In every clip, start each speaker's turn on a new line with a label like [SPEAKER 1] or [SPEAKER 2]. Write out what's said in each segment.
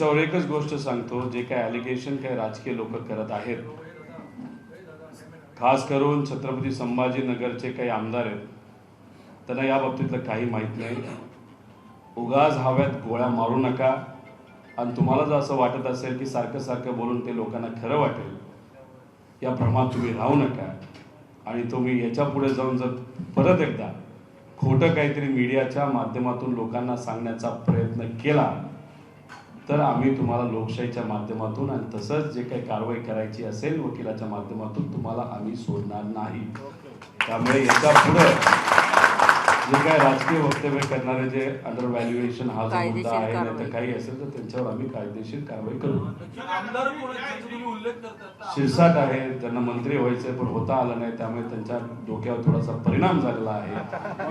[SPEAKER 1] याच्यावर एकच गोष्ट सांगतो जे काय ॲलिगेशन काय राजकीय लोक करत आहेत खास करून छत्रपती संभाजीनगरचे काही आमदार आहेत त्यांना या बाबतीतलं काही माहीत नाही. उगाच हव्यात गोळ्या मारू नका. आणि तुम्हाला जर असं वाटत असेल की सारखं सारखं बोलून ते लोकांना खरं वाटेल या भ्रमात तुम्ही राहू नका. आणि तुम्ही याच्यापुढे जाऊन जर परत एकदा खोटं काहीतरी मीडियाच्या माध्यमातून लोकांना सांगण्याचा प्रयत्न केला तर आम्ही तुम्हाला लोकशाहीच्या माध्यमातून आणि तसंच जे काही कारवाई करायची असेल वकिलाच्या माध्यमातून तुम्हाला आम्ही सोडणार नाही. त्यामुळे याच्यापुढे जे काय राजकीय वक्तव्य करणारे जे अंडर व्हॅल्युएशन हा जो मुद्दा आहे नाही तर. काही असेल तर त्यांच्यावर आम्ही कायदेशीर कारवाई करू. शिरसाट आहे त्यांना मंत्री व्हायचंय पण होता आलं नाही त्यामुळे त्यांच्या डोक्यावर थोडासा परिणाम झालेला आहे.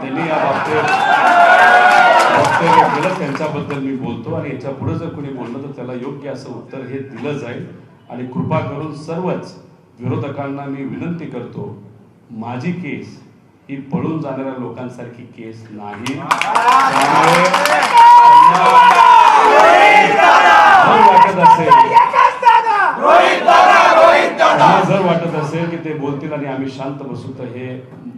[SPEAKER 1] त्यांनी या बाबतीत केलं त्यांच्याबद्दल मी बोलतो आणि याच्यापुढे जर कोणी बोललं तर त्याला योग्य असं उत्तर हे दिलं जाईल. आणि कृपा करून सर्वच विरोधकांना मी विनंती करतो माझी केस ही पळून जाणाऱ्या लोकांसारखी केस नाही त्यामुळे त्यांना जर वाटत असेल त्यांना जर वाटत असेल की ते बोलतील आणि आम्ही शांत बसू तर हे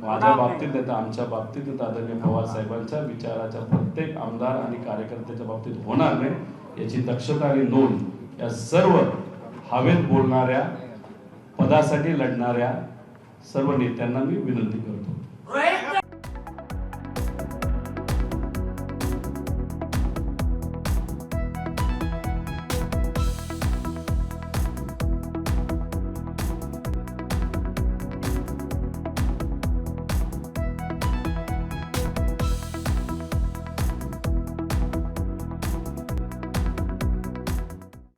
[SPEAKER 1] माझ्या बाबतीत नाही तर आमच्या बाबतीत तर आदरणीय पवार साहेबांच्या विचाराच्या प्रत्येक आमदार आणि कार्यकर्त्याच्या बाबतीत होणार नाही. याची दक्षता आणि नोंद या सर्व हवेत बोलणाऱ्या पदासाठी लढणाऱ्या सर्व नेत्यांना मी विनंती करतो.